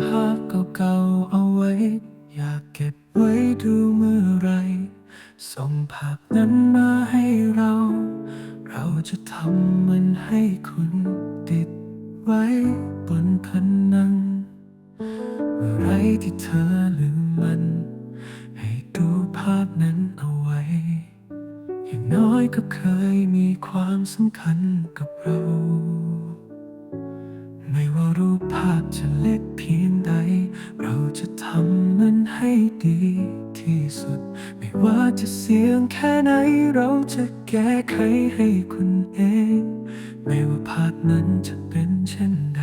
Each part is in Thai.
ภาพเก่าๆเอาไว้ อยากเก็บไว้ดูเมื่อไร ส่งภาพนั้นมาให้เรา เราจะทำมันให้คุณติดไว้บนผนังเมื่อไรที่เธอลืมมัน ให้ดูภาพนั้นเอาไว้ อย่างน้อยก็เคยมีความสำคัญกับเรา ดีที่สุด ไม่ว่าจะเสียงแค่ไหนเราจะแก้ไขให้คุณเอง ไม่ว่าภาพนั้นจะเป็นเช่นใด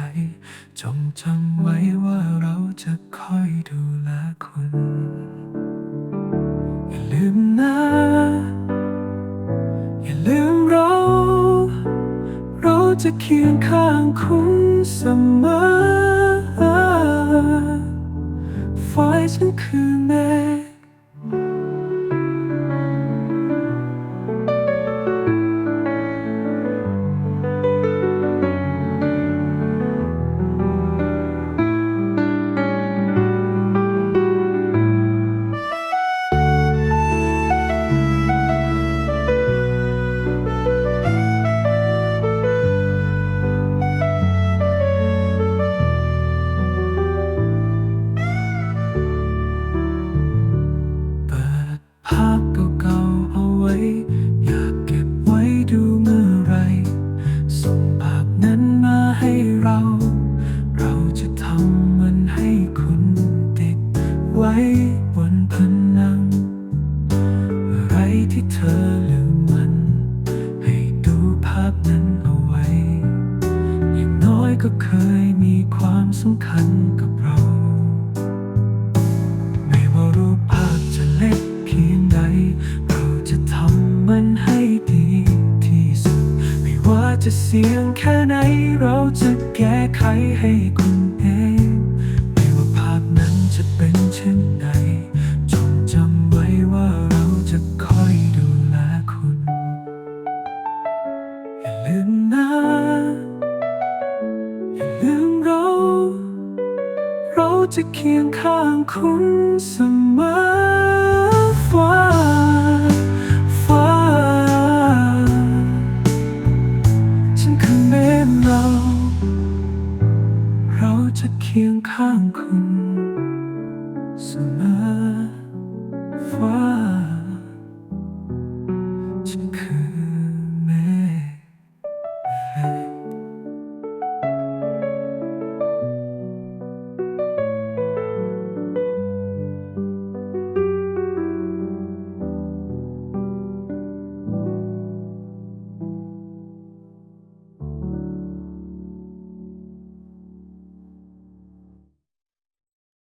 จงจำไว้ว่าเราจะคอยดูแลคุณ อย่าลืมนะ อย่าลืมเรา เราจะเคียงข้างคุณเสมอ ฝ่ายฉั ว้บนผนังเมื่อไรที่เธอลืมมัน ให้ดูภาพนั้นเอาไว้ อย่างน้อยก็เคยมีความสำคัญกับเรา ไม่ว่ารูปภาพจะเล็กเพียงใด เราจะทำมันให้ดีที่สุด ไม่ว่าจะเสียงแค่ไหน เราจะแก้ไขให้คุณเอง ลืมนะอย่าลืมเรา เราจะเคียงข้างคุณเสมอฟ้าฟ้า ฉันคือแม่เรา เราจะเคียงข้างคุณเสมอฟ้า